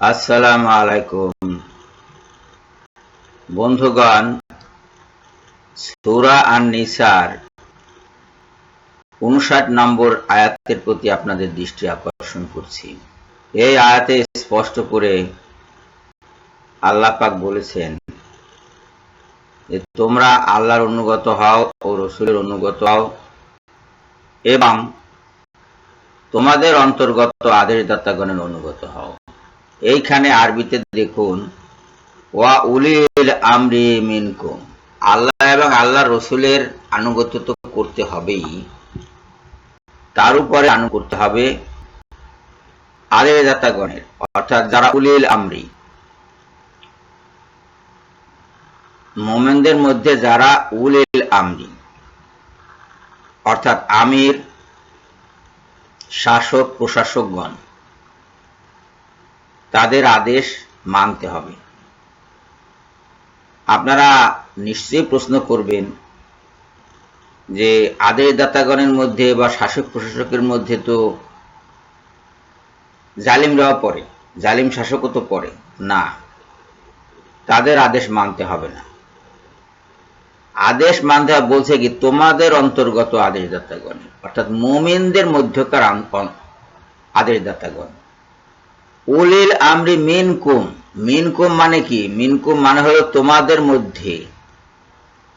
আসসালামু আলাইকুম। বন্ধুগণ, সূরা আন নিসার উনষাট নম্বর আয়াতের প্রতি আপনাদের দৃষ্টি আকর্ষণ করছি। এই আয়াতে স্পষ্ট করে আল্লাহ পাক বলেছেন যে, তোমরা আল্লাহর অনুগত হও ও রসুলের অনুগত হও এবং তোমাদের অন্তর্গত আদেশ দাতাগণের অনুগত হও। এইখানে আরবিতে দেখুন, ওয়া উলিল আমরি মিনকুম। আল্লাহ এবং আল্লাহ রসুলের আনুগত্য তো করতে হবেই। তার উপরে আনু করতে হবে আদেশ দাতাগণের অর্থাৎ যারা উলিল আমরি। মোমেনদের মধ্যে যারা উলিল আমরি, অর্থাৎ আমির, শাসক, প্রশাসকগণ। তাদের আদেশ মানতে হবে। আপনারা নিশ্চয়ই প্রশ্ন করবেন যে আদেশ দাতাগণের মধ্যে বা শাসক প্রশাসকের মধ্যে তো জালিমরাও পড়ে, জালিম শাসকও তো পড়ে। না, তাদের আদেশ মানতে হবে না। আদেশ মানতে হবে বলছে কি, তোমাদের অন্তর্গত আদেশ দাতাগণ অর্থাৎ মোমিনদের মধ্যকার আদেশ উলিল আমরি মিনকুম। মিনকুম মানে কি? মিনকুম মানে হলো তোমাদের মধ্যে।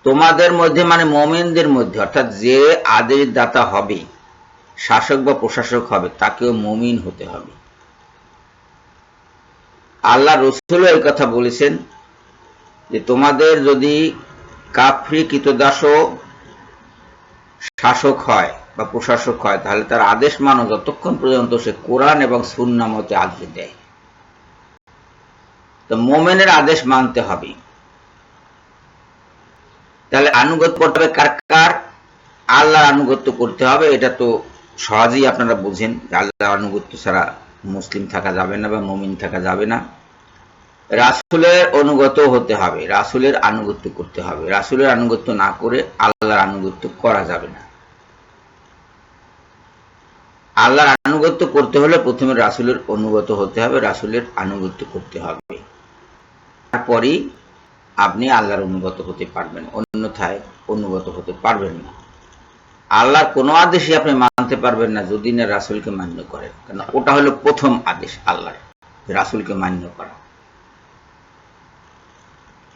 তোমাদের মধ্যে মানে মোমেনদের মধ্যে, অর্থাৎ যে আদেশ দাতা হবে, শাসক বা প্রশাসক হবে, তাকেও মমিন হতে হবে। আল্লাহ রসুলও এই কথা বলেছেন যে, তোমাদের যদি কাফরি কৃতদাসও শাসক হয় বা প্রশাসক হয়, তাহলে তার আদেশ মানো যতক্ষণ পর্যন্ত সে কোরআন এবং সুন্না মতে আদেশ দেয়। তো মোমেনের আদেশ মানতে হবে। তাহলে আনুগত্য করতে হবে কার কার? আল্লাহর আনুগত্য করতে হবে, এটা তো সহজেই আপনারা বুঝেন আল্লাহ আনুগত্য ছাড়া মুসলিম থাকা যাবে না বা মমিন থাকা যাবে না। রাসুলের অনুগত হতে হবে, রাসুলের আনুগত্য করতে হবে। রাসুলের আনুগত্য না করে আল্লাহর আনুগত্য করা যাবে না। আল্লাহর আনুগত্য করতে হলে প্রথমে রাসুলের অনুগত হতে হবে, রাসুলের আনুগত্য করতে হবে। তারপরই আপনি আল্লাহর অনুগত হতে পারবেন, অন্যথায় অনুগত হতে পারবেন না। আল্লাহর কোনো আদেশই আপনি মানতে পারবেন না যদি না রাসুলকে মান্য করেন, কেন ওটা হলো প্রথম আদেশ আল্লাহর রাসুলকে মান্য করা।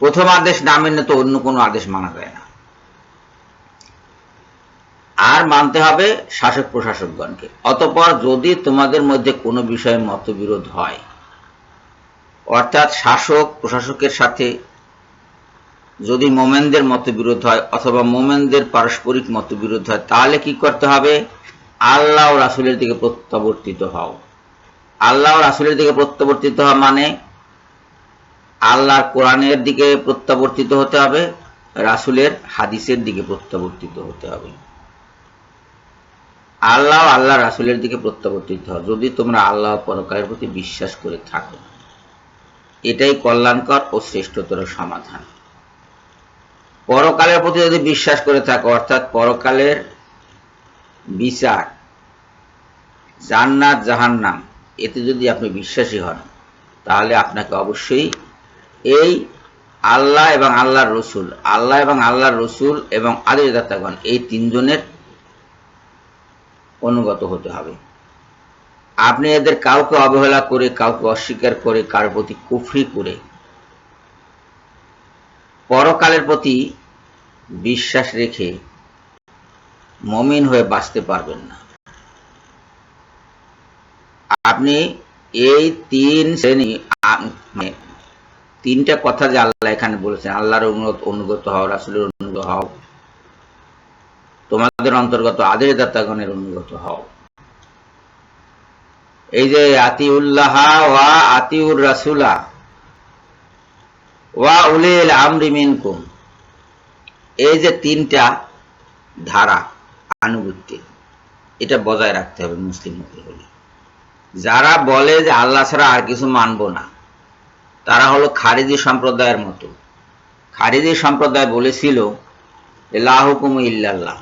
প্রথম আদেশ না মেনে তো অন্য কোনো আদেশ মানা যায় না। আর মানতে হবে শাসক প্রশাসকগণকে। অতপর যদি তোমাদের মধ্যে কোনো বিষয়ে মতবিরোধ হয়, অর্থাৎ শাসক প্রশাসকের সাথে যদি মোমেনদের মতবিরোধ হয় অথবা মোমেনদের পারস্পরিক মতবিরোধ হয়, তাহলে কি করতে হবে? আল্লাহ ও রাসুলের দিকে প্রত্যাবর্তিত হও। আল্লাহ ও রাসুলের দিকে প্রত্যাবর্তিত হওয়া মানে আল্লাহর কোরআনের দিকে প্রত্যাবর্তিত হতে হবে, রাসুলের হাদিসের দিকে প্রত্যাবর্তিত হতে হবে। আল্লাহ আল্লাহ রাসুলের দিকে প্রত্যাবর্তিত হবে যদি তোমরা আল্লাহ পরকালের প্রতি বিশ্বাস করে থাকো। এটাই কল্যাণকর ও শ্রেষ্ঠতর সমাধান। পরকালের প্রতি যদি বিশ্বাস করে থাকো, অর্থাৎ পরকালের বিচার, জান্নাত, জাহান্নাম, এতে যদি আপনি বিশ্বাসী হন, তাহলে আপনাকে অবশ্যই এই আল্লাহ এবং আল্লাহর রসুল, আল্লাহ এবং আল্লাহর রসুল এবং আদেশ দাতাগণ এই তিনজনের অনুগত হতে হবে। আপনি এদের কাউকে অবহেলা করে, কাউকে অস্বীকার করে, কারোর প্রতি কুফরি করে পরকালের প্রতি বিশ্বাস রেখে মমিন হয়ে বাঁচতে পারবেন না। আপনি এই তিন শ্রেণি মানে তিনটা কথা যে আল্লাহ এখানে বলেছেন, আল্লাহর অনুগত হও, রাসুলের অনুগত হও। তোমাদের অন্তর্গত আদের দাতাগণের অনুগত হও। এই যে আতিউল্লাহ ওয়া আতিউর রাসুলা ওয়া উলিল আমরি মিনকুম, এই যে তিনটা ধারা আনুগত্যের এটা বজায় রাখতে হবে মুসলিম হতে হলে যারা বলে যে আল্লাহ ছাড়া আর কিছু মানব না, তারা হলো খারিজি সম্প্রদায়ের মতো। খারিজি সম্প্রদায় বলেছিল লা হুকুম ইল্লাল্লাহ।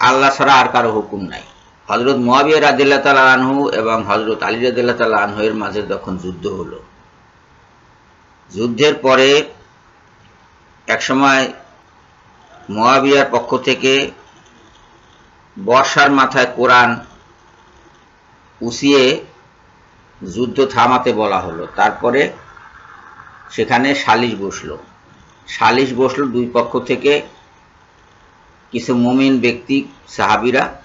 আল্লাহ ছাড়া আর কারও হুকুম নাই। হজরত মোয়াবিয়া রাদিল্লা তালা আনহু এবং হজরত আলী রাদিল্লা তালা আনহু এর মাঝে যখন যুদ্ধ হলো, যুদ্ধের পরে একসময় মোয়াবিয়ার পক্ষ থেকে বর্ষার মাথায় কোরআন উসিয়ে যুদ্ধ থামাতে বলা হলো। তারপরে সেখানে সালিশ বসল। সালিশ বসল দুই পক্ষ থেকে কিছু মুমিন ব্যক্তি, সাহাবিরা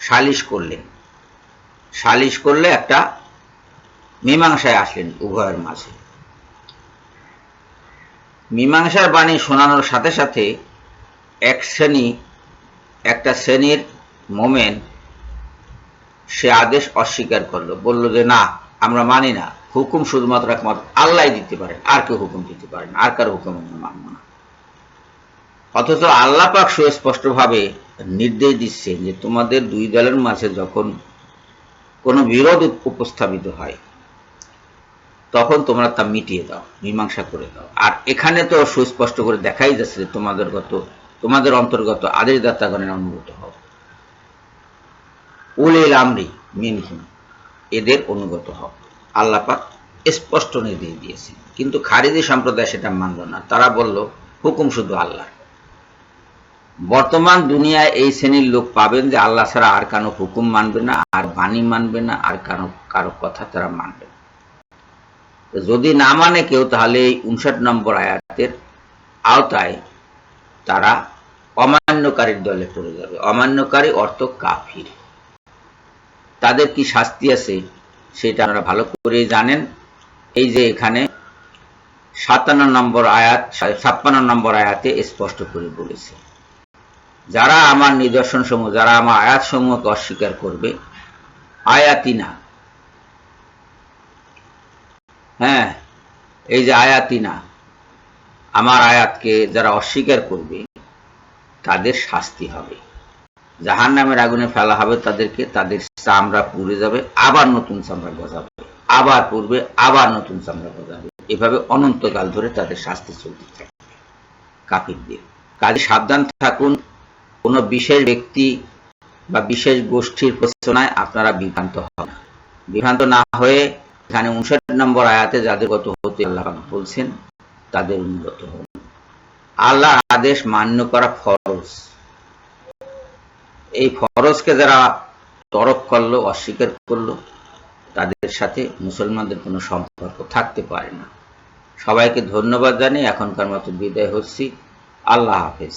সালিশ করলেন। সালিশ করলে একটা মীমাংসায় আসলেন উভয়ের মাঝে। মীমাংসার বাণী শোনানোর সাথে সাথে এক শ্রেণি, একটা শ্রেণির মোমেন সে আদেশ অস্বীকার করল। বলল যে, না, আমরা মানি না। হুকুম শুধুমাত্র একমাত্র আল্লাহ দিতে পারেন। আর কেউ হুকুম দিতে পারেন আর কার হুকুম আমরা মানব না। অথচ আল্লাহ পাক সুস্পষ্টভাবে নির্দেশ দিচ্ছেন যে তোমাদের দুই দলের মাঝে যখন কোনো বিরোধ উপস্থাপিত হয়, তখন তোমরা তা মিটিয়ে দাও, মীমাংসা করে দাও। আর এখানে তো সুস্পষ্ট করে দেখাই যাচ্ছে যে তোমাদের গত, তোমাদের অন্তর্গত আদেশদাতাগণের অনুগত হও। উলিল আমরি মিনহুম, এদের অনুগত হও। আল্লাহ পাক স্পষ্ট নির্দেশ দিয়েছেন। কিন্তু খারিজি সম্প্রদায় সেটা মানল না। তারা বলল, হুকুম শুধু আল্লাহ বর্তমান দুনিয়ায় এই শ্রেণির লোক পাবেন যে আল্লাহ ছাড়া আর কারও হুকুম মানবে না, আর বাণী মানবে না, আর কারও কারও কথা তারা মানবে যদি না মানে কেউ, তাহলে এই উনষাট নম্বর আয়াতের আওতায় তারা অমান্যকারীর দলে পড়ে যাবে। অমান্যকারী অর্থ কাফির। তাদের কি শাস্তি আছে সেটা আপনারা ভালো করে জানেন। এই যে এখানে সাতান্ন নম্বর আয়াত ছাপ্পান্ন নম্বর আয়াতে স্পষ্ট করে বলেছে। যারা আমার নিদর্শন সমূহ যারা আমার আয়াত সমূহকে অস্বীকার করবে আয়াতি না হ্যাঁ এই যে আয়াতি না আমার আয়াতকে যারা অস্বীকার করবে, তাদের শাস্তি হবে। জাহান নামের আগুনে ফেলা হবে তাদেরকে, তাদের চামড়া পুড়ে যাবে, আবার নতুন চামড়া গজাবে, আবার পূর্বে আবার নতুন চামড়া গজাবে। এভাবে অনন্তকাল ধরে তাদের শাস্তি চলতে থাকে কাপিরদের কাজে সাবধান থাকুন কোনো বিশেষ ব্যক্তি বা বিশেষ গোষ্ঠীর প্রচনায় আপনারা বিভ্রান্ত হন বিভ্রান্ত না হয়ে এখানে উনষাট নম্বর আয়াতে যাদের গত হতে আল্লাহ বলছেন, তাদের উন্নত হন। আল্লাহর আদেশ মান্য করা ফরজ। এই ফরজকে যারা তরক করল, অস্বীকার করল, তাদের সাথে মুসলমানদের কোনো সম্পর্ক থাকতে পারে না। সবাইকে ধন্যবাদ জানিয়ে এখনকার মতো বিদায় হচ্ছি। আল্লাহ হাফেজ।